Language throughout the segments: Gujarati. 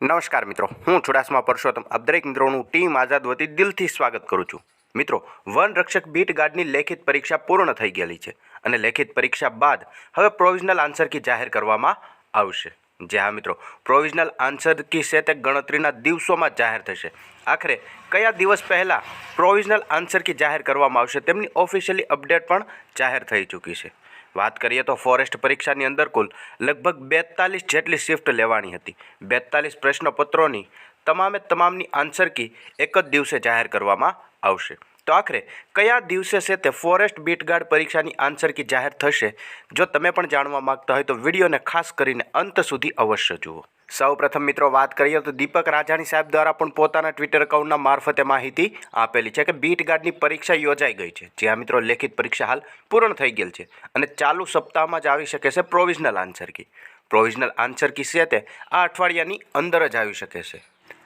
નમસ્કાર મિત્રો, હું ચુડાસમા પરસોત્તમ. આપ દરેક મિત્રોનું ટીમ આઝાદ વતી દિલથી સ્વાગત કરું છું. મિત્રો, વન રક્ષક બીટ ગાર્ડની લેખિત પરીક્ષા પૂર્ણ થઈ ગયેલી છે અને લેખિત પરીક્ષા બાદ હવે પ્રોવિઝનલ આન્સર કી જાહેર કરવામાં આવશે. જે હા મિત્રો, પ્રોવિઝનલ આન્સર કી છે તે ગણતરીના દિવસોમાં જાહેર થશે. આખરે, કયા દિવસ પહેલાં પ્રોવિઝનલ આન્સર કી જાહેર કરવામાં આવશે તેમની ઓફિશિયલી અપડેટ પણ જાહેર થઈ ચૂકી છે. વાત કરીએ તો ફોરેસ્ટ પરીક્ષાની અંદર કુલ લગભગ બેતાલીસ જેટલી શિફ્ટ લેવાની હતી. બેતાલીસ પ્રશ્નપત્રોની તમામે તમામની આન્સર કી એક જ દિવસે જાહેર કરવામાં આવશે. તો આખરે, કયા દિવસે છે તે ફોરેસ્ટ બીટગાર્ડ પરીક્ષાની આન્સર કી જાહેર થશે? જો તમે પણ જાણવા માંગતા હોય તો વિડીયોને ખાસ કરીને અંત સુધી અવશ્ય જુઓ. સૌ પ્રથમ મિત્રો વાત કરીએ તો દીપક રાજાણી સાહેબ દ્વારા પણ પોતાના ટ્વિટર એકાઉન્ટના મારફતે માહિતી આપેલી છે કે બીટ ગાર્ડની પરીક્ષા યોજાઈ ગઈ છે. જ્યાં મિત્રો લેખિત પરીક્ષા હાલ પૂર્ણ થઈ ગયેલ છે અને ચાલુ સપ્તાહમાં જ આવી શકે છે provisional answer key. Provisional answer key છે તે આ અઠવાડિયાની અંદર જ આવી શકે છે.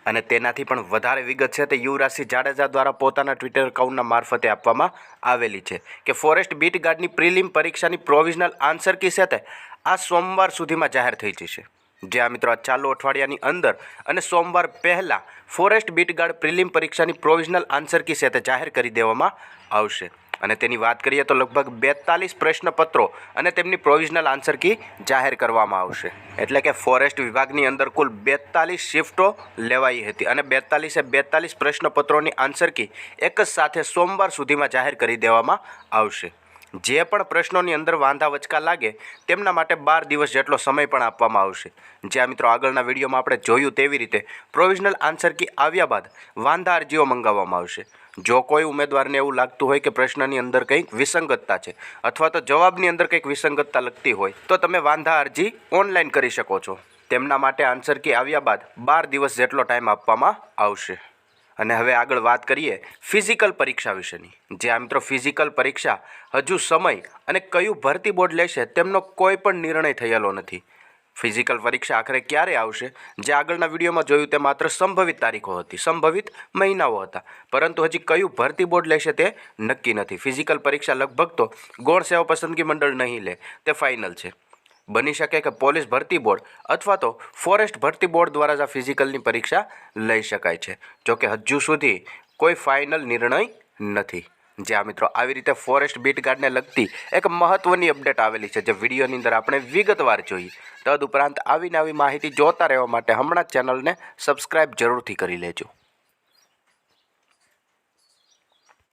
અને તેનાથી પણ વધારે વિગત છે તે યુવરાજસિંહ જાડેજા દ્વારા પોતાના ટ્વિટર એકાઉન્ટના મારફતે આપવામાં આવેલી છે કે ફોરેસ્ટ બીટ ગાર્ડની પ્રિલિમ પરીક્ષાની પ્રોવિઝનલ આન્સર કી છે તે આ સોમવાર સુધીમાં જાહેર થઈ જશે. જે આ મિત્રો ચાલુ અઠવાડિયાની અંદર અને સોમવાર પહેલાં ફોરેસ્ટ બીટગાર્ડ પ્રિલિમ પરીક્ષાની પ્રોવિઝનલ આન્સર કી સાથે જાહેર કરી દેવામાં આવશે. અને તેની વાત કરીએ તો લગભગ બેતાલીસ પ્રશ્નપત્રો અને તેમની પ્રોવિઝનલ આન્સર કી જાહેર કરવામાં આવશે. એટલે કે ફોરેસ્ટ વિભાગની અંદર કુલ બેતાલીસ શિફ્ટો લેવાઈ હતી અને બેતાલીસે બેતાલીસ પ્રશ્નપત્રોની આન્સર કી એક જ સાથે સોમવાર સુધીમાં જાહેર કરી દેવામાં આવશે. જે પણ પ્રશ્નોની અંદર વાંધા વચકા લાગે, તેમના માટે બાર દિવસ જેટલો સમય પણ આપવામાં આવશે. જ્યાં મિત્રો આગળના વિડીયોમાં આપણે જોયું તેવી રીતે પ્રોવિઝનલ આન્સર કી આવ્યા બાદ વાંધા અરજીઓ મંગાવવામાં આવશે. જો કોઈ ઉમેદવારને એવું લાગતું હોય કે પ્રશ્નની અંદર કંઈક વિસંગતતા છે અથવા તો જવાબની અંદર કંઈક વિસંગતતા લગતી હોય, તો તમે વાંધા અરજી ઓનલાઈન કરી શકો છો. તેમના માટે આન્સર કી આવ્યા બાદ બાર દિવસ જેટલો ટાઈમ આપવામાં આવશે. અને હવે આગળ વાત કરીએ ફિઝિકલ પરીક્ષા વિશેની. જે આ મિત્રો ફિઝિકલ પરીક્ષા હજુ સમય અને કયું ભરતી બોર્ડ લેશે તેમનો કોઈ પણ નિર્ણય થયેલો નથી. ફિઝિકલ પરીક્ષા આખરે ક્યારે આવશે? જે આગળના વિડીયોમાં જોયું તે માત્ર સંભવિત તારીખો હતી, સંભવિત મહિનાઓ હતા. પરંતુ હજી કયું ભરતી બોર્ડ લેશે તે નક્કી નથી. ફિઝિકલ પરીક્ષા લગભગ તો ગૌણ સેવા પસંદગી મંડળ નહીં લે, તે ફાઇનલ છે. બની શકે કે પોલીસ ભરતી બોર્ડ અથવા તો ફોરેસ્ટ ભરતી બોર્ડ દ્વારા જ આ ફિઝિકલની પરીક્ષા લઈ શકાય છે. જોકે હજુ સુધી કોઈ ફાઇનલ નિર્ણય નથી. જે આ મિત્રો આવી રીતે ફોરેસ્ટ બીટ ગાર્ડને લગતી એક મહત્ત્વની અપડેટ આવેલી છે જે વિડીયોની અંદર આપણે વિગતવાર જોઈ. તદુપરાંત આવીને આવી માહિતી જોતા રહેવા માટે હમણાં જ ચેનલને સબસ્ક્રાઇબ જરૂરથી કરી લેજો.